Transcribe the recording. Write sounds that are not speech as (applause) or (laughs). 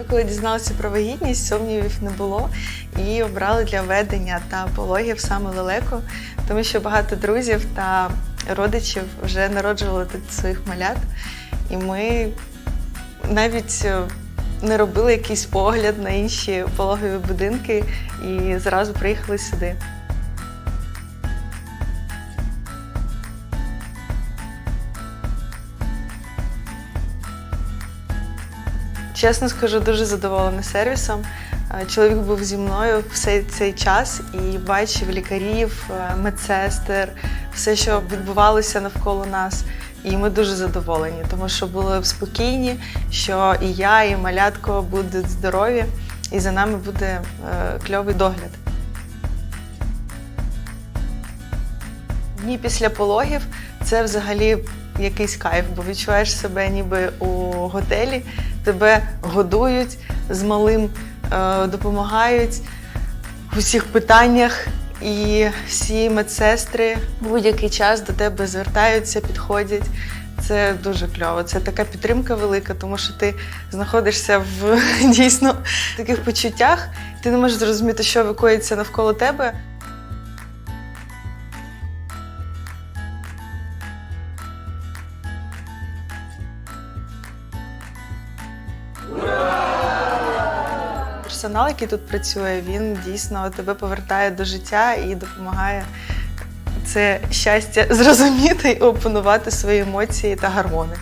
Ми коли дізналися про вагітність, сумнівів не було і обрали для ведення та пологів саме лелеку, тому що багато друзів та родичів вже народжували тут своїх малят, і ми навіть е, не робили якийсь погляд на інші пологові будинки і зразу приїхали сюди. Чесно скажу, дуже задоволена сервісом. Е, Чоловік був зі мною все цей час і бачив лікарів, е, медсестер, все, що відбувалося навколо нас. І ми дуже задоволені, тому що були спокійні, що і я, і малятко будуть здорові, і за нами буде е, кльовий догляд. Дні після пологів це взагалі якийсь кайф, бо відчуваєш себе ніби у готелі, тебе годують з малим, е, допомагають в усіх питаннях, і всі медсестри будь-який час до тебе звертаються, підходять. Це дуже кльово. Це така підтримка велика, тому що ти знаходишся в (laughs) дійсно таких почуттях, ти не можеш зрозуміти, що викоїться навколо тебе. Персонал, який тут працює, він дійсно тебе повертає до життя і допомагає це щастя зрозуміти і опанувати свої емоції та гормони.